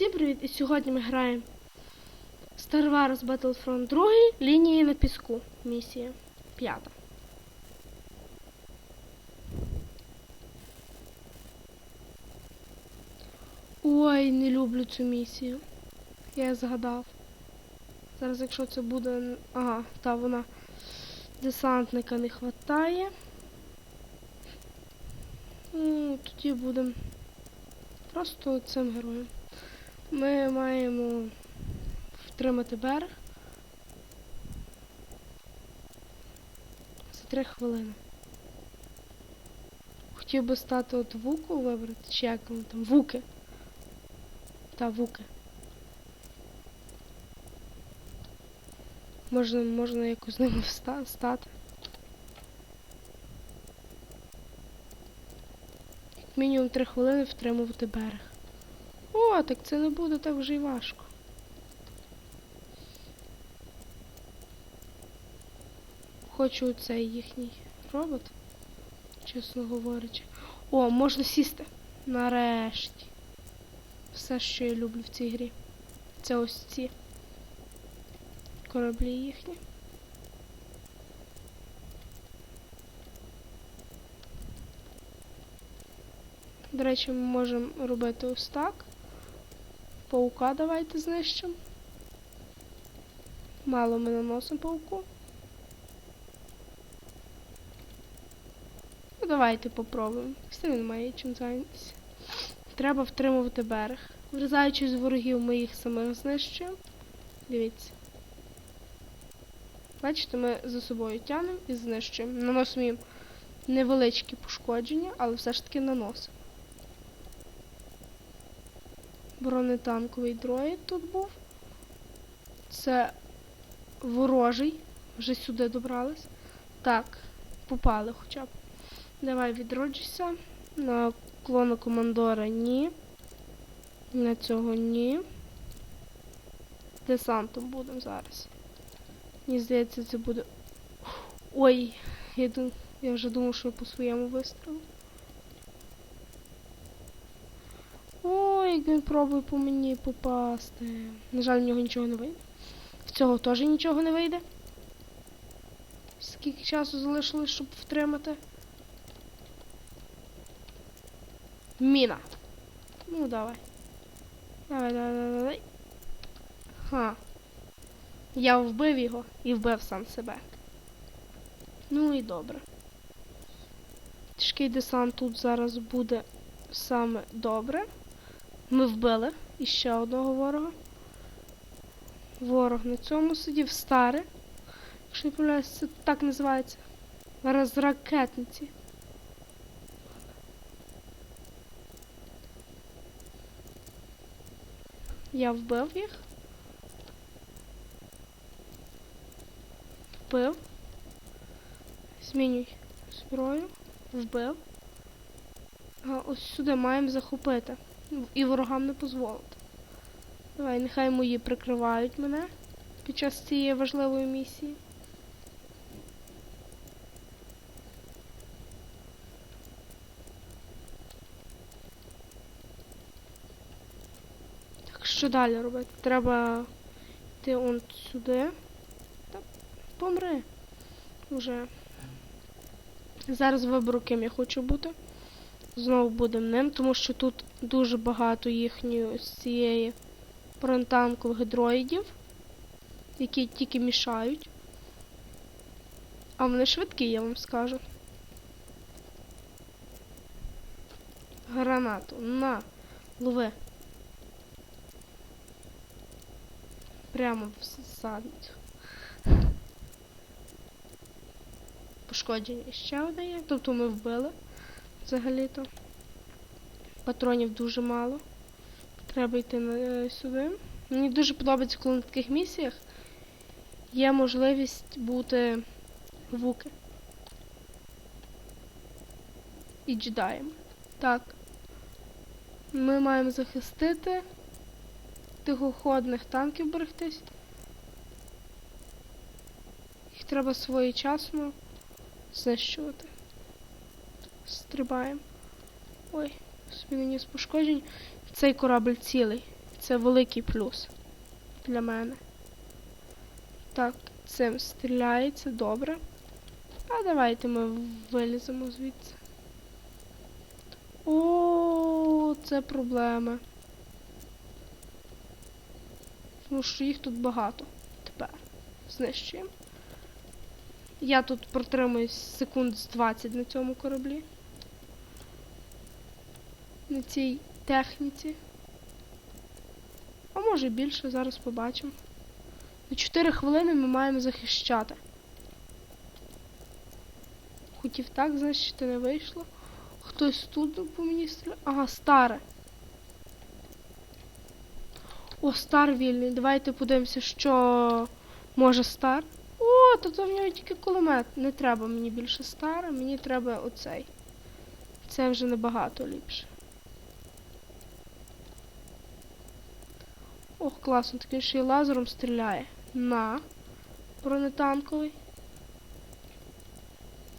Всім привіт! І сьогодні ми граємо Star Wars Battlefront 2 лінії на піску. Місія п'ята. Ой, не люблю цю місію. Я згадав. Зараз, якщо це буде. Ага, та вона десантника не хватає. Ну, тоді будемо просто цим героєм. Ми маємо втримати берег за три хвилини. Хотів би стати от вуку вибрати, чи як воно там, вуки. Та вуки. Можна, можна якось з ними вста- стати. Як мінімум три хвилини втримувати берег. Так це не буде так вже й важко. Хочу цей їхній робот, чесно говорячи. О, можна сісти. Нарешті. Все, що я люблю в цій грі. Це ось ці кораблі їхні. До речі, ми можемо робити ось так. Паука давайте знищимо. Мало ми наносимо пауку. Ну, давайте попробуємо. Все він має чим зайнятися. Треба втримувати берег. Врізаючись з ворогів, ми їх самих знищуємо. Дивіться. Бачите, ми за собою тянемо і знищуємо. Наносимо їм невеличкі пошкодження, але все ж таки наносимо. Бронетанковий дроїд тут був. Це ворожий. Вже сюди добрались. Так, попали хоча б. Давай відроджуйся. На клона командора ні. На цього ні. Десантом будемо зараз. Мені здається, це буде. Ой, я, дум... я вже думав, що я по своєму вистрілу. Ой, як він пробує по мені попасти. На жаль, в нього нічого не вийде. В цього теж нічого не вийде. Скільки часу залишилось, щоб втримати? Міна. Ну, давай. Давай, давай, давай, давай. Ха. Я вбив його і вбив сам себе. Ну і добре. Тяжкий десант тут зараз буде саме добре. Ми вбили іще одного ворога. Ворог на цьому сидів старий. Якщо не помиляюсь, це так називається. Розракетниці. Я вбив їх. Вбив. Змінюй зброю. Вбив. А ось сюди маємо захопити. І ворогам не дозволити. Давай, нехай мої прикривають мене під час цієї важливої місії. Так, що далі робити? Треба йти он сюди. Та помри. Уже. Зараз виберу, ким я хочу бути. Знову будемо ним, тому що тут дуже багато їхньої ось цієї бронетанкових дроїдів, які тільки мішають. А вони швидкі, я вам скажу. Гранату. На, лови. Прямо в задницю. Пошкодження ще одне є. Тобто ми вбили взагалі-то. Патронів дуже мало. Треба йти е, сюди. Мені дуже подобається, коли на таких місіях є можливість бути вуки. І джедаєм. Так. Ми маємо захистити тихоходних танків берегтись. Їх треба своєчасно знищувати. Стрибаємо. Ой, собі наніс пошкоджень. Цей корабль цілий. Це великий плюс для мене. Так, цим стріляється, добре. А давайте ми виліземо звідси. О, це проблеми. Тому що їх тут багато. Тепер. Знищуємо. Я тут протримуюсь секунд з 20 на цьому кораблі. На цій техніці. А може більше, зараз побачимо. На 4 хвилини ми маємо захищати. Хотів так, значить не вийшло. Хтось тут по мені стріляє. Ага, старе. О, стар вільний. Давайте подивимося, що може стар. О, то в нього тільки кулемет. Не треба мені більше стара, мені треба оцей. Це вже набагато ліпше. Ох, класно, такий ще й лазером стріляє. На. Бронетанковий.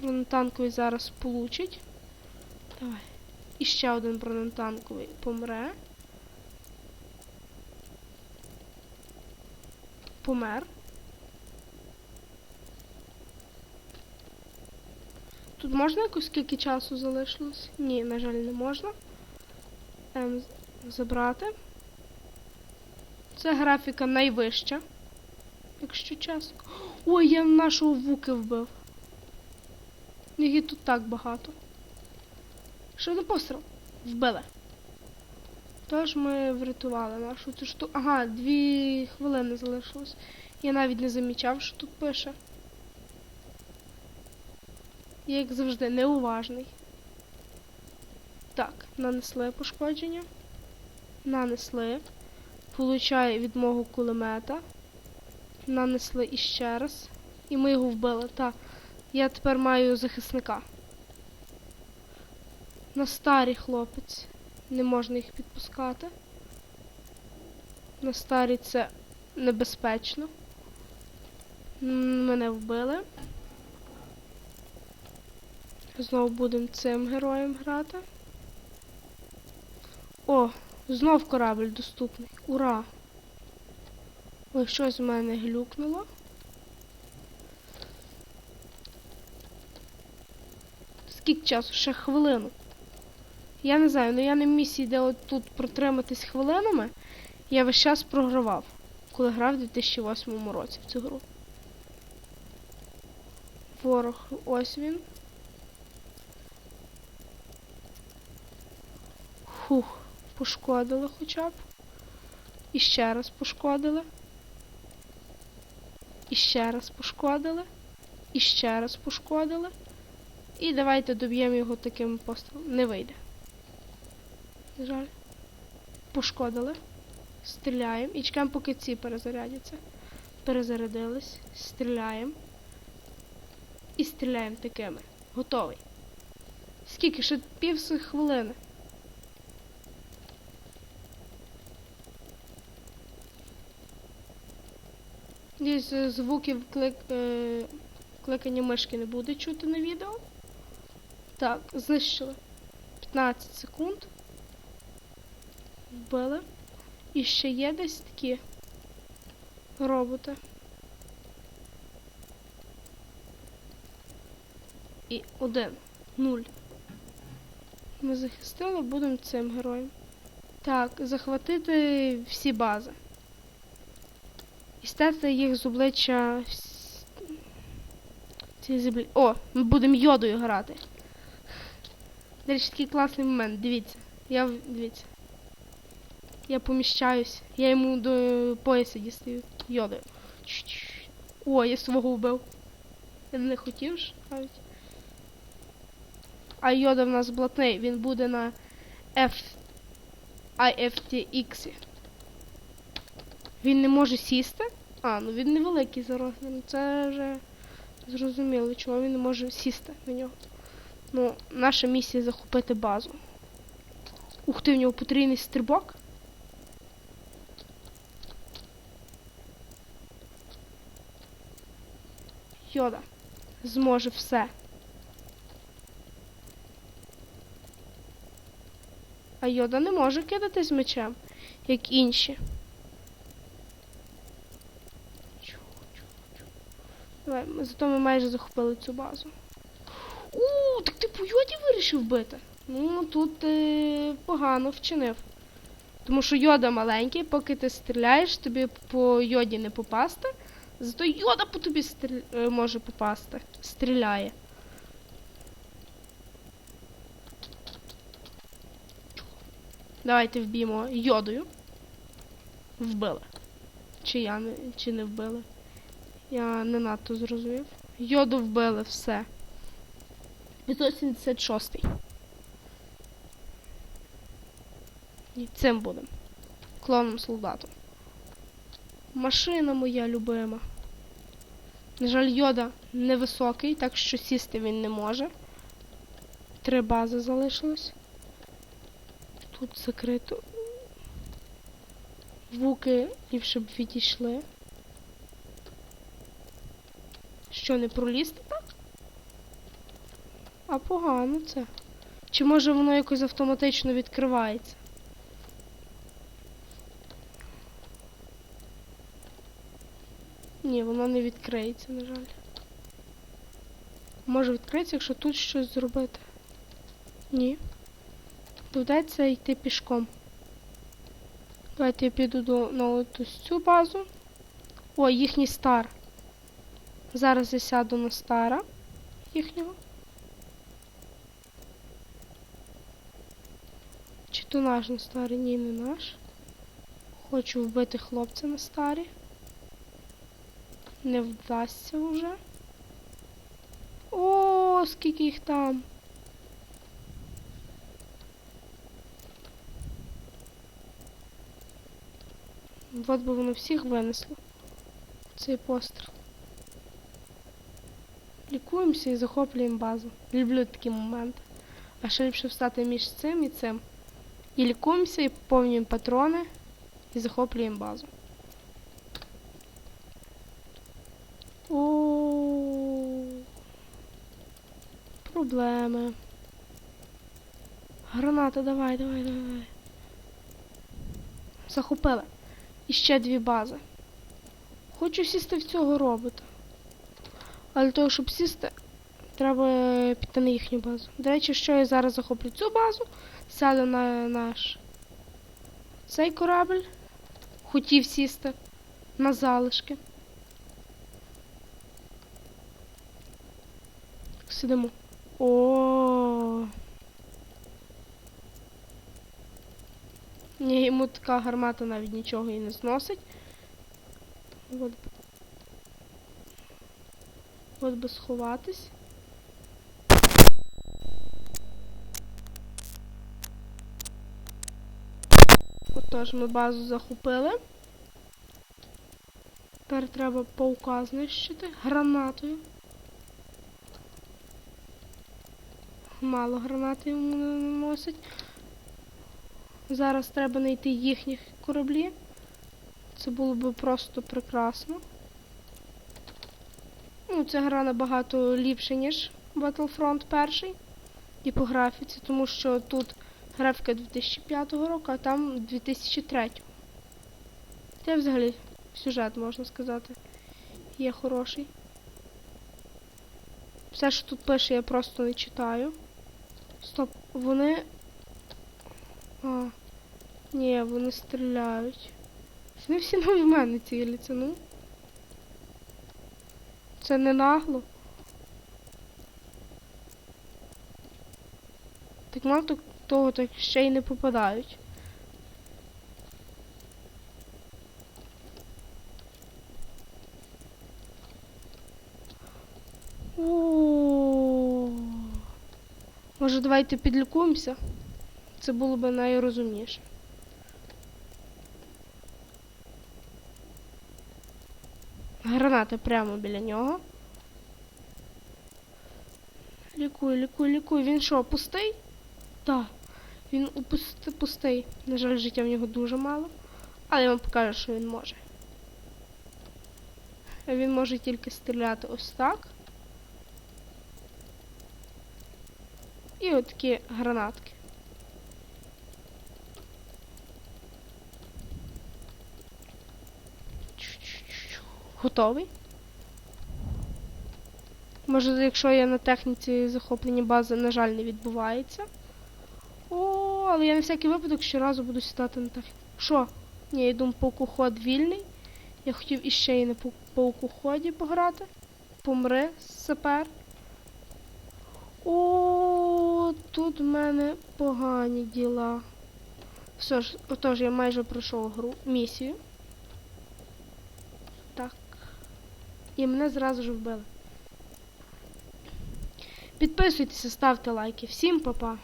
Бронетанковий зараз получить. Давай. І ще один бронетанковий помре. Помер. Тут можна якось скільки часу залишилось? Ні, на жаль, не можна. Ем, забрати. Це графіка найвища. Якщо чесно. Ой, я нашого вуки вбив. Їх тут так багато. Що за постріл? Вбили. Тож ми врятували нашу цю штуку. Ага, дві хвилини залишилось. Я навіть не замічав, що тут пише. Я, як завжди, неуважний. Так, нанесли пошкодження. Нанесли. Получає від мого кулемета. Нанесли іще раз. І ми його вбили. Так. Я тепер маю захисника. На старий хлопець. Не можна їх підпускати. На старі це небезпечно. Мене вбили. Знову будемо цим героєм грати. О, знов корабль доступний. Ура! Ой, щось в мене глюкнуло. Скільки часу? Ще хвилину. Я не знаю, ну я на місії, де от тут протриматись хвилинами, я весь час програвав, коли грав у 2008 році в цю гру. Ворог, ось він. Фух, пошкодили хоча б. І ще раз пошкодили. І ще раз пошкодили. І ще раз пошкодили. І давайте доб'ємо його таким пострілом. Не вийде. На жаль. Пошкодили. Стріляємо. І чекаємо, поки ці перезарядяться. Перезарядились. Стріляємо. І стріляємо такими. Готовий. Скільки? Ще пів хвилини. Е, звуків клик, е, кликання мишки не буде чути на відео. Так, знищили. 15 секунд. Вбили. І ще є десь такі роботи. І один. Нуль. Ми захистили, будемо цим героєм. Так, захватити всі бази. І стерти їх з обличчя. Ці землі. О, ми будемо йодою грати. Речі, такий класний момент. Дивіться. Я дивіться. Я поміщаюсь. Я йому до пояса дістаю. Йодою. Чш-чш. О, я свого вбив. Я не хотів ж навіть. А йода в нас блатний, він буде на F IFTX. Він не може сісти. А, ну він невеликий за розміром. Це вже зрозуміло, чому він не може сісти на нього. Ну, наша місія захопити базу. Ух ти, в нього потрійний стрибок. Йода зможе все. А Йода не може кидатись мечем. як інші. Ми- зато ми майже захопили цю базу. У, так ти по йоді вирішив бити? Ну, тут ти погано вчинив. Тому що йода маленький, поки ти стріляєш, тобі по йоді не попасти. Зато йода по тобі стрі... е, може попасти. Стріляє. Давайте вб'ємо йодою. Вбили. Чи я не, чи не вбили? Я не надто зрозумів. Йоду вбили, все. 576. І цим будемо. Клоном солдатом. Машина моя любима. На жаль, йода невисокий, так що сісти він не може. Три бази залишилось. Тут закрито. Вуки ліпше б відійшли. Що, не пролізти так? А погано це. Чи може воно якось автоматично відкривається? Ні, воно не відкриється, на жаль. Може відкритися, якщо тут щось зробити. Ні. Доведеться йти пішком. Давайте я піду до, на ось цю базу. О, їхній стар. Зараз я сяду на стара їхнього. Чи то наш на старий? Ні, не наш. Хочу вбити хлопця на старі. Не вдасться вже. О, скільки їх там. Вот би воно всіх винесло. Цей постріл. Лікуємося і захоплюємо базу. Люблю такі моменти. А ще ліпше встати між цим і цим. І лікуємося, і поповнюємо патрони, і захоплюємо базу. О, проблеми. Граната, давай, давай, давай. Захопили. І ще дві бази. Хочу сісти в цього робота. Але того, щоб сісти, треба піти на їхню базу. До речі, що я зараз захоплю цю базу, сяду на наш цей корабль. Хотів сісти на залишки. Сидимо. О. Ні, йому така гармата навіть нічого і не зносить. От, би сховатись. Отож, ми базу захопили. Тепер треба паука знищити гранатою. Мало гранати йому не наносить. Зараз треба знайти їхніх кораблі. Це було б просто прекрасно. Ну, ця гра набагато ліпша, ніж Battlefront 1 і по графіці, тому що тут графіка 2005 року, а там 2003. Це взагалі сюжет, можна сказати, є хороший. Все, що тут пише, я просто не читаю. Стоп, вони. А, ні, вони стріляють. Вони всі на мене ціляться, ну. Це не нагло. Так мало того, так ще й не попадають. О. Може, давайте підлікуємося? Це було б найрозумніше. Граната прямо біля нього. Лікуй, лікуй, лікуй. Він що, пустий? Так. Він упусти- пустий. На жаль, життя в нього дуже мало. Але я вам покажу, що він може. Він може тільки стріляти ось так. І от такі гранатки. Готовий? Може, якщо я на техніці захоплення бази, на жаль, не відбувається. О, але я на всякий випадок щоразу буду сідати на техніку. Що? Ні, я думаю, паукоход вільний. Я хотів іще і на пау- паукоході пограти. Помри, сапер. О, тут в мене погані діла. Все ж, отож, я майже пройшов гру, місію. Так. І мене зразу ж вбили. Підписуйтеся, ставте лайки. Всім па-па.